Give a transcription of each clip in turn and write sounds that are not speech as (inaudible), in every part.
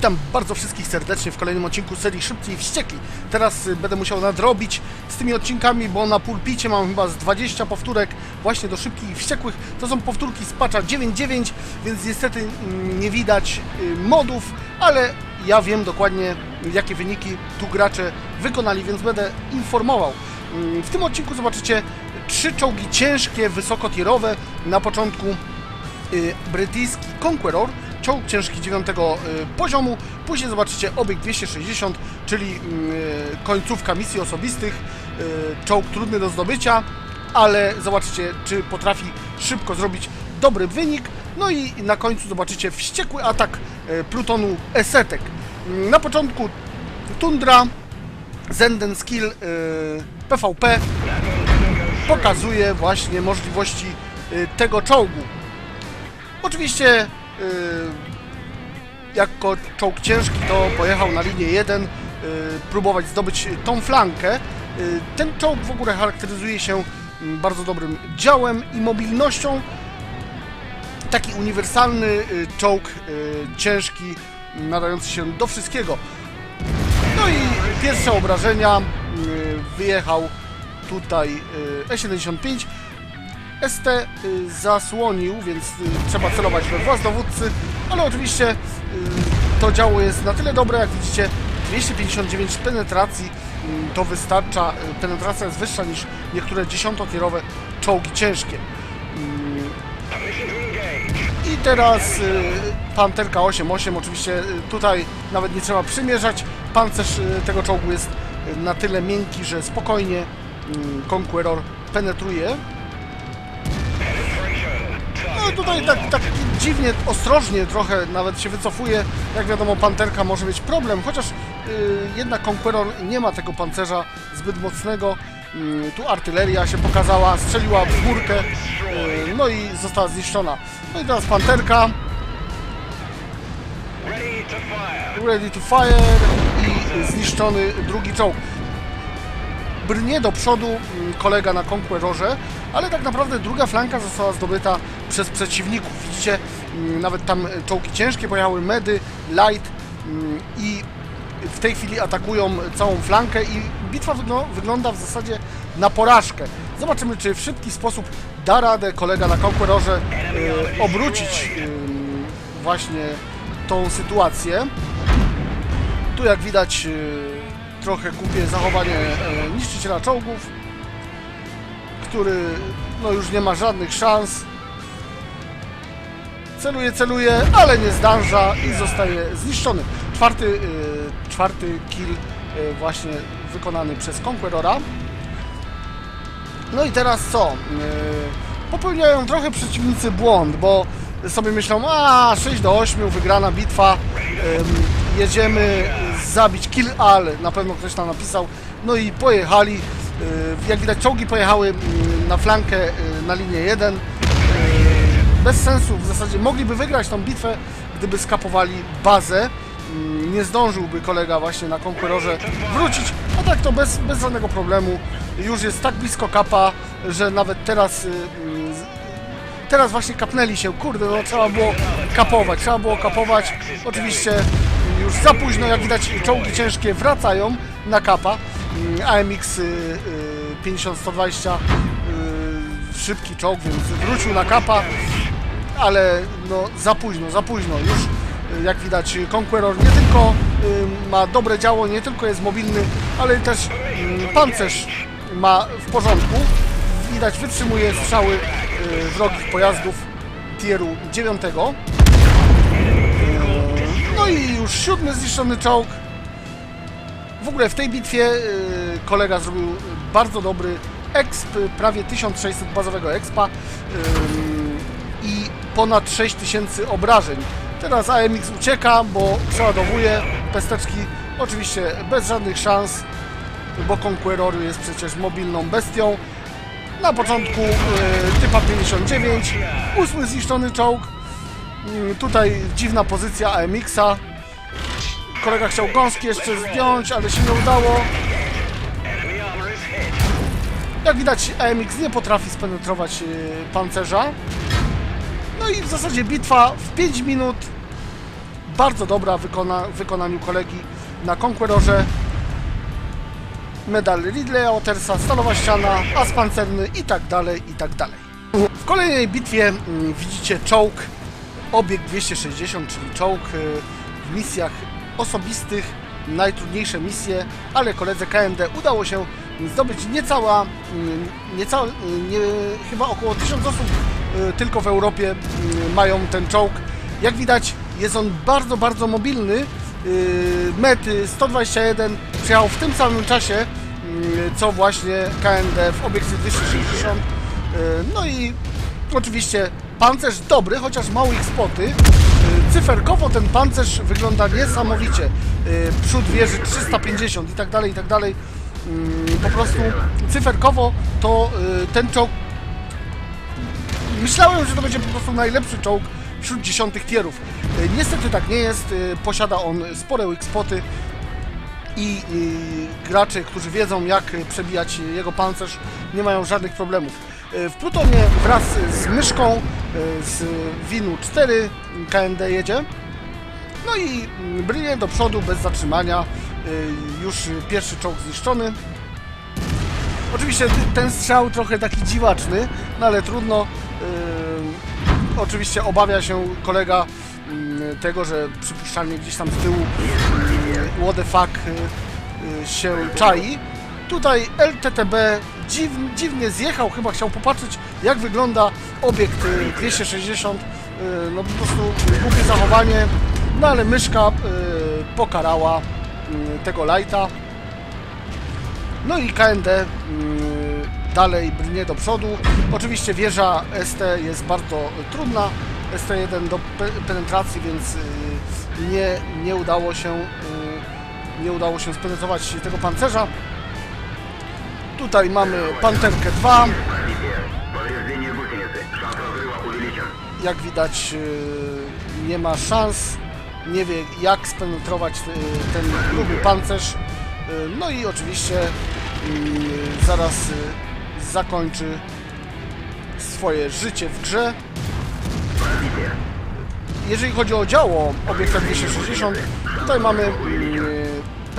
Witam bardzo wszystkich serdecznie w kolejnym odcinku serii Szybcy i Wściekli. Teraz y, będę musiał nadrobić z tymi odcinkami, bo na pulpicie mam chyba z 20 powtórek właśnie do Szybkich i Wściekłych. To są powtórki z patcha 9.9, więc niestety mm, nie widać y, modów, ale ja wiem dokładnie jakie wyniki tu gracze wykonali, więc będę informował. Mm, W tym odcinku zobaczycie trzy czołgi ciężkie, wysokotierowe. Na początku y, brytyjski Conqueror, czołg ciężki 9 y, poziomu. Później zobaczycie obieg 260, czyli y, końcówka misji osobistych, y, czołg trudny do zdobycia, ale zobaczycie, czy potrafi szybko zrobić dobry wynik. No i na końcu zobaczycie wściekły atak plutonu Esetek. Na początku Tundra, Zenden Skill PvP pokazuje właśnie możliwości tego czołgu. Oczywiście jako czołg ciężki to pojechał na linię 1 y, próbować zdobyć tą flankę. Y, ten czołg w ogóle charakteryzuje się mm, bardzo dobrym działem i mobilnością. Taki uniwersalny y, czołg y, ciężki, nadający się do wszystkiego. No i pierwsze obrażenia y, wyjechał tutaj y, E75 ST y, zasłonił, więc y, trzeba celować we włas dowódcy, ale oczywiście y, to działo jest na tyle dobre, jak widzicie 259 penetracji to wystarcza, penetracja jest wyższa niż niektóre dziesiątotierowe czołgi ciężkie. I teraz Panterka 8.8, oczywiście tutaj nawet nie trzeba przymierzać, pancerz tego czołgu jest na tyle miękki, że spokojnie Conqueror penetruje no tutaj tak, tak dziwnie, ostrożnie trochę nawet się wycofuje. Jak wiadomo, panterka może mieć problem, chociaż y, jednak Conqueror nie ma tego pancerza zbyt mocnego. Y, tu artyleria się pokazała, strzeliła w górkę, y, no i została zniszczona. No i teraz panterka, ready to fire i zniszczony drugi czołg brnie do przodu mm, kolega na Conquerorze, ale tak naprawdę druga flanka została zdobyta przez przeciwników. Widzicie, mm, nawet tam e, czołgi ciężkie pojechały, medy, light mm, i w tej chwili atakują całą flankę i bitwa wygl- wygląda w zasadzie na porażkę. Zobaczymy, czy w szybki sposób da radę kolega na Conquerorze e, obrócić ym, właśnie tą sytuację. Tu jak widać e, trochę głupie zachowanie e, niszczyciela czołgów, który no już nie ma żadnych szans. Celuje, celuje, ale nie zdąża i zostaje zniszczony. Czwarty, e, czwarty kill e, właśnie wykonany przez Conquerora. No i teraz co? E, Popełniają trochę przeciwnicy błąd, bo sobie myślą, a 6 do 8, wygrana bitwa, jedziemy zabić kill all, na pewno ktoś tam napisał, no i pojechali, e, jak widać czołgi pojechały mm, na flankę e, na linię 1, E, bez sensu, w zasadzie mogliby wygrać tą bitwę, gdyby skapowali bazę, nie zdążyłby kolega właśnie na Conquerorze wrócić, a tak to bez, bez żadnego problemu, już jest tak blisko kapa, że nawet teraz y, y, teraz właśnie kapnęli się, kurde, no trzeba było kapować, trzeba było kapować, oczywiście już za późno, jak widać czołgi ciężkie wracają na kapa, Mm, AMX y, y, 50-120 y, szybki czołg, więc wrócił na kapa, ale no za późno, za późno, już y, jak widać Conqueror nie tylko y, ma dobre działo, nie tylko jest mobilny, ale też y, pancerz ma w porządku, widać wytrzymuje strzały y, wrogich pojazdów tieru 9. No i już siódmy zniszczony czołg. W ogóle w tej bitwie y, kolega zrobił bardzo dobry exp, prawie 1600 bazowego expa i ponad 6000 obrażeń. Teraz AMX ucieka, bo przeładowuje pesteczki, oczywiście bez żadnych szans, bo Conqueror jest przecież mobilną bestią. Na początku y, typa 59, ósmy zniszczony czołg. Mm, Tutaj dziwna pozycja AMX-a. Kolega chciał gąski jeszcze zdjąć, ale się nie udało. Jak widać AMX nie potrafi spenetrować y, pancerza. No i w zasadzie bitwa w 5 minut bardzo dobra wykona, w wykonaniu kolegi na Conquerorze. Medal Ridleya Watersa, Stalowa Ściana, As Pancerny i tak dalej, i tak dalej. W kolejnej bitwie mm, widzicie czołg obieg 260, czyli czołg y, w misjach osobistych, najtrudniejsze misje, ale koledze KMD udało się zdobyć niecała, mm, niecała y, nie, chyba około 1000 osób y, tylko w Europie mają ten czołg. Jak widać jest on bardzo, bardzo mobilny. Mety 121 przyjechał w tym samym czasie, co właśnie KND w obiekcie 260. Y, No i oczywiście pancerz dobry, chociaż mało ich spoty. Y, Cyferkowo ten pancerz wygląda niesamowicie. Y, Przód wieży 350 i tak dalej, i tak dalej. Mm, Po prostu cyferkowo to y, ten czołg Myślałem, że to będzie po prostu najlepszy czołg wśród dziesiątych tierów. Niestety tak nie jest. Posiada on spore weak spoty i gracze, którzy wiedzą jak przebijać jego pancerz, nie mają żadnych problemów. Y, W Plutonie wraz z myszką y, z Winu 4 KND jedzie. No i mm, brnie do przodu bez zatrzymania. Y, Już pierwszy czołg zniszczony. Oczywiście ten strzał trochę taki dziwaczny, no ale trudno. Oczywiście obawia się kolega yy, tego, że przypuszczalnie gdzieś tam z tyłu yy, what the fuck się czai. Tutaj LTTB dziw, dziwnie zjechał, chyba chciał popatrzeć jak wygląda obiekt yy, 260. Yy, no po prostu głupie zachowanie, no ale myszka yy, pokarała tego lighta. No i KND dalej brnie do przodu. Oczywiście wieża ST jest bardzo trudna. ST1 do pe- penetracji, więc y, nie, nie udało się y, nie udało się spenetrować tego pancerza. Tutaj mamy Panterkę 2. Jak widać y, nie ma szans, nie wie jak spenetrować y, ten gruby pancerz. Y, no i oczywiście zaraz zakończy swoje życie w grze. Jeżeli chodzi o działo obiekta 260, tutaj mamy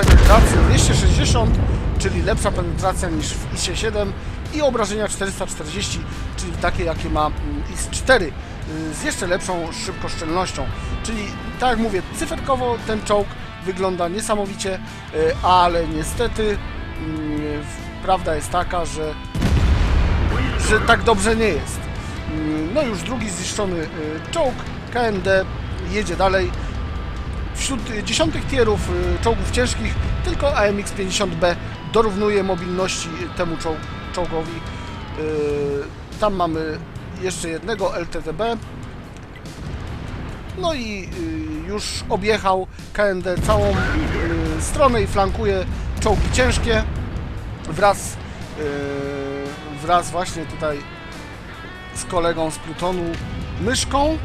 mm, penetrację 260, czyli lepsza penetracja niż w ISie 7 i obrażenia 440, czyli takie jakie ma mm, IS-4 y, z jeszcze lepszą szybkoszczelnością. Czyli tak jak mówię, cyferkowo ten czołg wygląda niesamowicie, y, ale niestety mm, prawda jest taka, że że tak dobrze nie jest. Mm, No już drugi zniszczony y, czołg, KND jedzie dalej. Wśród dziesiątych tierów y, czołgów ciężkich tylko AMX-50B dorównuje mobilności temu czoł czołgowi. Y, Tam mamy jeszcze jednego LTTB. No i y, już objechał KND całą stronę i flankuje czołgi ciężkie wraz, wraz właśnie tutaj z kolegą z Plutonu myszką.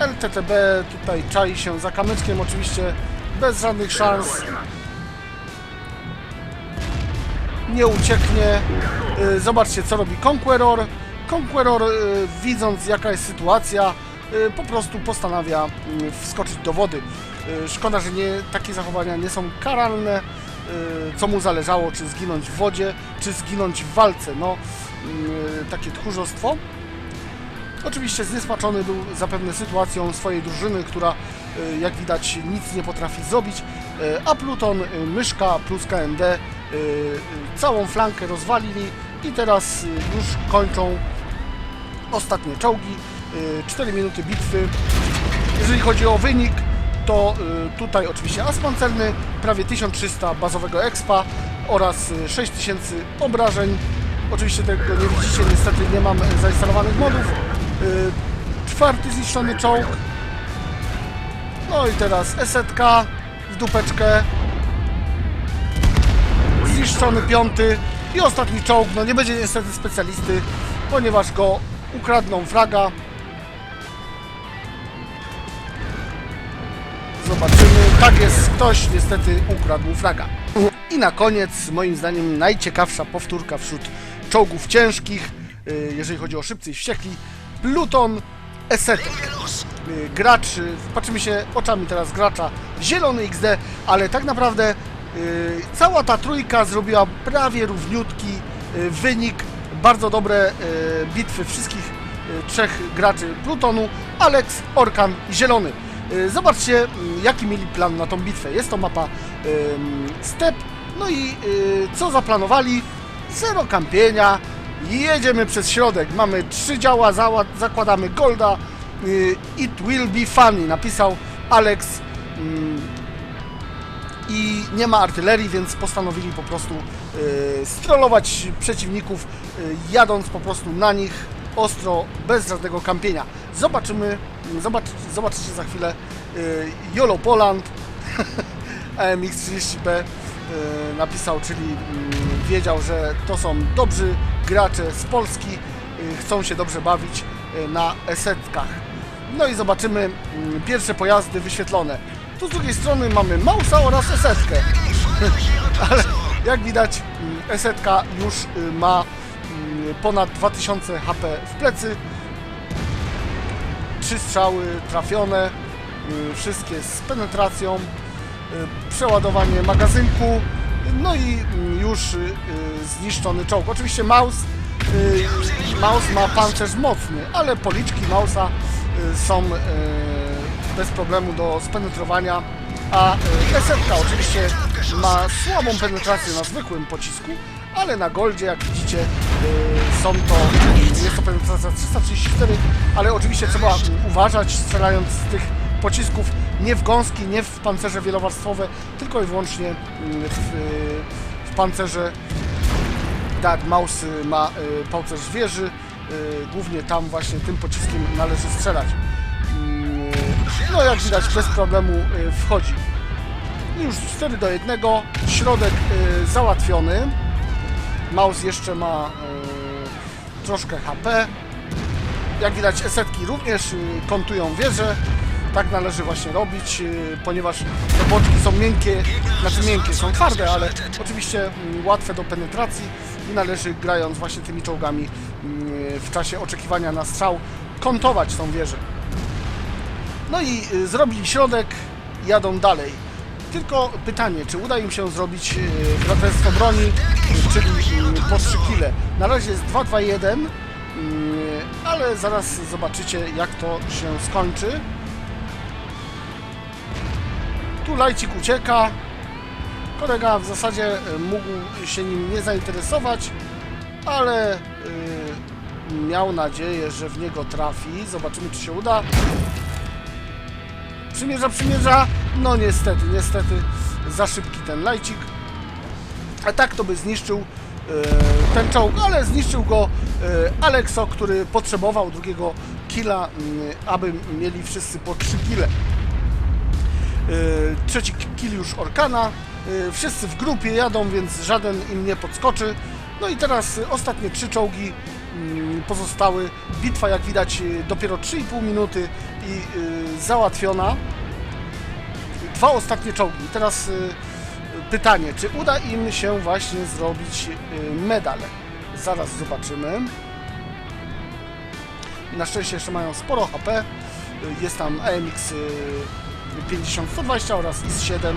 LTTB tutaj czai się za kamyczkiem oczywiście bez żadnych szans. Nie ucieknie. Yy, Zobaczcie co robi Conqueror. Conqueror yy, widząc jaka jest sytuacja yy, po prostu postanawia yy, wskoczyć do wody. Szkoda, że nie, takie zachowania nie są karalne. Co mu zależało, czy zginąć w wodzie, czy zginąć w walce. No, yy, takie tchórzostwo. Oczywiście zniesmaczony był zapewne sytuacją swojej drużyny, która y, jak widać nic nie potrafi zrobić, y, a Pluton, y, Myszka plus KND całą flankę rozwalili i teraz już kończą ostatnie czołgi. 4 minuty bitwy. Jeżeli chodzi o wynik, to tutaj oczywiście as pancerny, prawie 1300 bazowego expa oraz y, 6000 obrażeń. Oczywiście tego nie widzicie, niestety nie mam zainstalowanych modów. Y, Czwarty zniszczony czołg. No i teraz esetka w dupeczkę. Zniszczony piąty i ostatni czołg. No nie będzie niestety specjalisty, ponieważ go ukradną fraga. Zobaczymy. Tak jest, ktoś niestety ukradł fraga. I na koniec, moim zdaniem, najciekawsza powtórka wśród czołgów ciężkich, y, jeżeli chodzi o szybcy i wściekli, Pluton Esetek. y, gracz, patrzymy się oczami teraz gracza zielony XD, ale tak naprawdę y, cała ta trójka zrobiła prawie równiutki y, wynik, bardzo dobre bitwy wszystkich trzech graczy Plutonu, Alex, Orkan i Zielony. Zobaczcie, jaki mieli plan na tą bitwę. Jest to mapa step, no i co zaplanowali? Zero kampienia, jedziemy przez środek, mamy trzy działa, zakładamy Golda, y, it will be funny, napisał Alex ym, i nie ma artylerii, więc postanowili po prostu y, strollować przeciwników, y, jadąc po prostu na nich ostro, bez żadnego kampienia. Zobaczymy, zobacz, zobaczycie za chwilę Yolo Poland (laughs) AMX30B y, napisał, czyli mm, wiedział, że to są dobrzy gracze z Polski, y, chcą się dobrze bawić y, na esetkach. No i zobaczymy mm, pierwsze pojazdy wyświetlone. Tu z drugiej strony mamy Mausa oraz esetkę. (laughs) Ale jak widać mm, esetka już y, ma ponad 2000 HP w plecy. Trzy strzały trafione, y, wszystkie z penetracją, y, przeładowanie magazynku, no i mm, już y, y, zniszczony czołg. Oczywiście y, Maus ma pancerz mocny, ale policzki Mausa są bez problemu do spenetrowania, a SFK oczywiście ma słabą penetrację na zwykłym pocisku, ale na Goldzie, jak widzicie, są to, jest to penetracja 334, ale oczywiście trzeba uważać strzelając z tych pocisków nie w gąski, nie w pancerze wielowarstwowe, tylko i wyłącznie mm, w, y, w pancerze tak, Maus ma y, pancerz wieży, y, głównie tam właśnie tym pociskiem należy strzelać. Mm, No jak widać bez problemu wchodzi. I Już 4 do 1, środek załatwiony. Maus jeszcze ma troszkę HP. Jak widać esetki również kontują wieżę. Tak należy właśnie robić, y, ponieważ te są miękkie, znaczy miękkie, są twarde, ale oczywiście mm, łatwe do penetracji i należy grając właśnie tymi czołgami mm, w czasie oczekiwania na strzał kontować tą wieżę. No i y, zrobili środek, jadą dalej. Tylko pytanie, czy uda im się zrobić y, braterstwo broni, czyli y, po 3 kile. Na razie jest 2-2-1, y, ale zaraz zobaczycie jak to się skończy. Tu Lajcik ucieka. Kolega w zasadzie y, mógł się nim nie zainteresować, ale y, miał nadzieję, że w niego trafi. Zobaczymy, czy się uda. Przymierza, przymierza. No niestety, niestety za szybki ten lajcik. A tak to by zniszczył e, ten czołg, ale zniszczył go e, Alexo, który potrzebował drugiego killa, m, aby mieli wszyscy po 3 kile. E, trzeci kill już Orkana. E, wszyscy w grupie jadą, więc żaden im nie podskoczy. No i teraz ostatnie trzy czołgi mm, pozostały. Bitwa, jak widać, e, dopiero 3,5 minuty i załatwiona. Dwa ostatnie czołgi. Teraz pytanie, czy uda im się właśnie zrobić medal? Zaraz zobaczymy. Na szczęście jeszcze mają sporo HP. Jest tam AMX e, 50-120 oraz IS-7.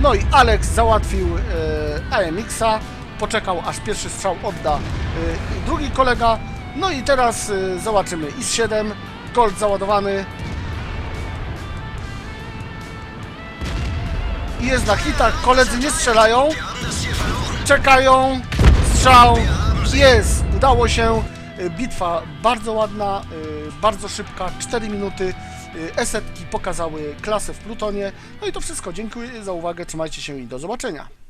No i Alex załatwił e, AMX-a, poczekał aż pierwszy strzał odda e, drugi kolega. No i teraz e, zobaczymy IS-7, Gold załadowany. I jest na hitach, koledzy nie strzelają, czekają, strzał, jest, udało się. E, Bitwa bardzo ładna, e, bardzo szybka, 4 minuty. E, Esetki pokazały klasę w Plutonie. No i to wszystko. Dziękuję za uwagę, trzymajcie się i do zobaczenia.